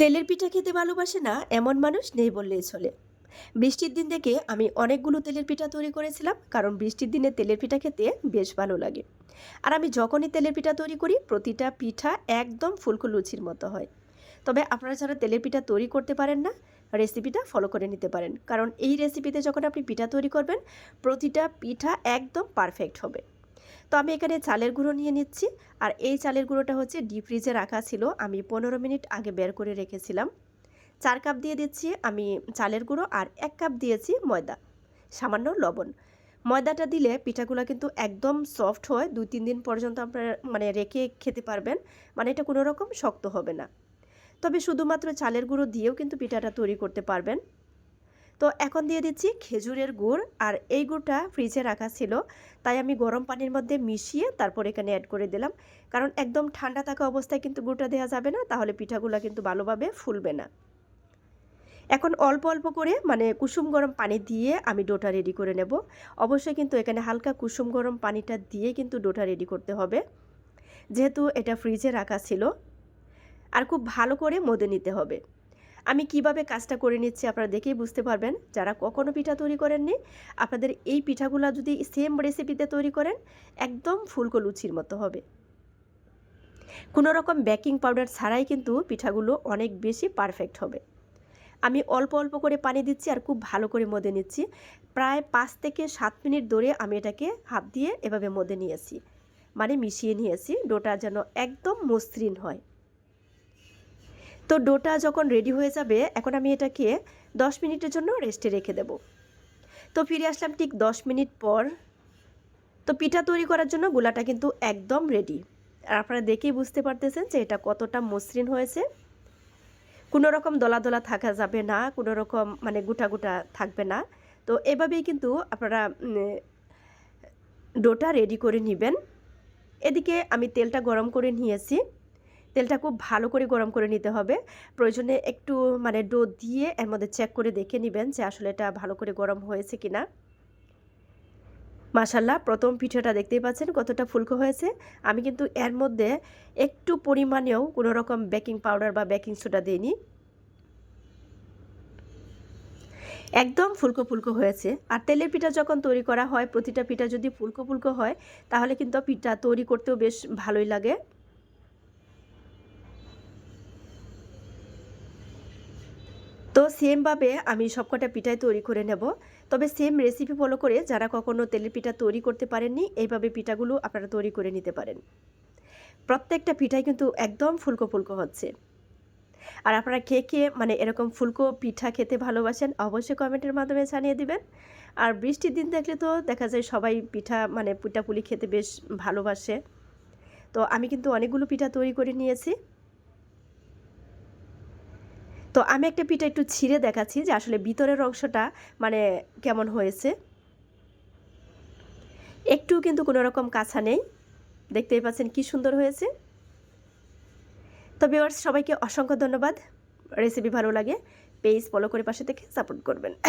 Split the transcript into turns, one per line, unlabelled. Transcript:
তেলের পিঠা খেতে ভালোবাসে না এমন মানুষ নেই বললেই চলে। বৃষ্টির দিন থেকে আমি অনেকগুলো তেলের পিঠা তৈরি করেছিলাম, কারণ বৃষ্টির দিনে তেলের পিঠা খেতে বেশ ভালো লাগে। আর আমি যখনই তেলের পিঠা তৈরি করি, প্রতিটা পিঠা একদম ফুলকো লুচির মতো হয়। তবে আপনারা যারা তেলের পিঠা তৈরি করতে পারেন না, রেসিপিটা ফলো করে নিতে পারেন। কারণ এই রেসিপিতে যখন আপনি পিঠা তৈরি করবেন, প্রতিটা পিঠা একদম পারফেক্ট হবে। তো আমি এখানে চালের গুঁড়ো নিয়ে নিচ্ছি। আর এই চালের গুঁড়োটা হচ্ছে ডিপ ফ্রিজে রাখা ছিল। আমি পনেরো মিনিট আগে বের করে রেখেছিলাম। চার কাপ দিয়ে দিচ্ছি আমি চালের গুঁড়ো আর এক কাপ দিয়েছি ময়দা, সামান্য লবণ। ময়দাটা দিলে পিঠাগুলো কিন্তু একদম সফট হয়। দুই, তিন দিন পর্যন্ত আপনারা মানে রেখে খেতে পারবেন। মানে এটা কোনো রকম শক্ত হবে না। তবে শুধুমাত্র চালের গুঁড়ো দিয়েও কিন্তু পিঠাটা তৈরি করতে পারবেন। তো এখন দিয়ে দিচ্ছি খেজুরের গুড়, আর এই গুড়টা ফ্রিজে রাখা ছিল। তাই আমি গরম পানির মধ্যে মিশিয়ে তারপর এখানে অ্যাড করে দিলাম। কারণ একদম ঠান্ডা থাকা অবস্থায় কিন্তু গুড়টা দেওয়া যাবে না, তাহলে পিঠাগুলো কিন্তু ভালোভাবে ফুলবে না। এখন অল্প অল্প করে মানে কুসুম গরম পানি দিয়ে আমি ডোটা রেডি করে নেব। অবশ্যই কিন্তু এখানে হালকা কুসুম গরম পানিটা দিয়ে কিন্তু ডোটা রেডি করতে হবে। যেহেতু এটা ফ্রিজে রাখা ছিল, আর খুব ভালো করে মদে নিতে হবে। আমি কীভাবে কাজটা করে নিচ্ছি আপনারা দেখেই বুঝতে পারবেন। যারা কখনো পিঠা তৈরি করেননি, আপনাদের এই পিঠাগুলো যদি সেম রেসিপিতে তৈরি করেন, একদম ফুলকো লুচির মতো হবে। কোনো রকম বেকিং পাউডার ছাড়াই কিন্তু পিঠাগুলো অনেক বেশি পারফেক্ট হবে। আমি অল্প অল্প করে পানি দিচ্ছি আর খুব ভালো করে মদে নিচ্ছি। প্রায় পাঁচ থেকে সাত মিনিট ধরে আমি এটাকে হাত দিয়ে এভাবে মদে নিয়েছি। মানে মিশিয়ে নিয়েছি। ডোটা যেন একদম মসৃণ হয়। তো ডোটা যখন রেডি হয়ে যাবে, এখন আমি এটাকে দশ মিনিটের জন্য রেস্টে রেখে দেব। তো ফিরে আসলাম ঠিক দশ মিনিট পর। তো পিঠা তৈরি করার জন্য গোলাটা কিন্তু একদম রেডি আর আপনারা দেখেই বুঝতে পারতেছেন যে এটা কতটা মসৃণ হয়েছে। কোনো রকম দলা দলা থাকা যাবে না, কোনো রকম মানে গুটা গুটা থাকবে না। তো এভাবেই কিন্তু আপনারা ডোটা রেডি করে নেবেন। এদিকে আমি তেলটা গরম করে নিয়েছি। তেলটা খুব ভালো করে গরম করে নিতে হবে। প্রয়োজনে একটু মানে ডো দিয়ে এর মধ্যে চেক করে দেখে নেবেন যে আসলে এটা ভালো করে গরম হয়েছে কি না মাসাল্লাহ প্রথম পিঠাটা দেখতেই পাচ্ছেন কতটা ফুলকো হয়েছে। আমি কিন্তু এর মধ্যে একটু পরিমাণেও কোনো রকম বেকিং পাউডার বা বেকিং সোডা দিইনি। একদম ফুলকো ফুলকো হয়েছে। আর তেলের পিঠা যখন তৈরি করা হয়, প্রতিটা পিঠা যদি ফুলকো ফুলকো হয়, তাহলে কিন্তু পিঠা তৈরি করতেও বেশ ভালোই লাগে। তো সেমভাবে আমি সবকটা পিঠাই তৈরি করে নেব। তবে সেম রেসিপি ফলো করে যারা কখনও তেলের পিঠা তৈরি করতে পারেননি, এইভাবে পিঠাগুলো আপনারা তৈরি করে নিতে পারেন। প্রত্যেকটা পিঠাই কিন্তু একদম ফুলকো ফুলকো হচ্ছে। আর আপনারা কে কে মানে এরকম ফুলকো পিঠা খেতে ভালোবাসেন, অবশ্যই কমেন্টের মাধ্যমে জানিয়ে দিবেন। আর বৃষ্টির দিন দেখলে তো দেখা যায় সবাই পিঠা মানে পিঠাপুলি খেতে বেশ ভালোবাসে। তো আমি কিন্তু অনেকগুলো পিঠা তৈরি করে নিয়েছি। তো আমি একটা পিঠা একটু ছিঁড়ে দেখাচ্ছি যে আসলে ভিতরের অংশটা মানে কেমন হয়েছে। একটু কিন্তু কোনো রকম কাছা নেই। দেখতেই পাচ্ছেন কি সুন্দর হয়েছে। তবে সবাইকে অসংখ্য ধন্যবাদ। রেসিপি ভালো লাগে পেজ ফলো করে পাশে থেকে সাপোর্ট করবেন।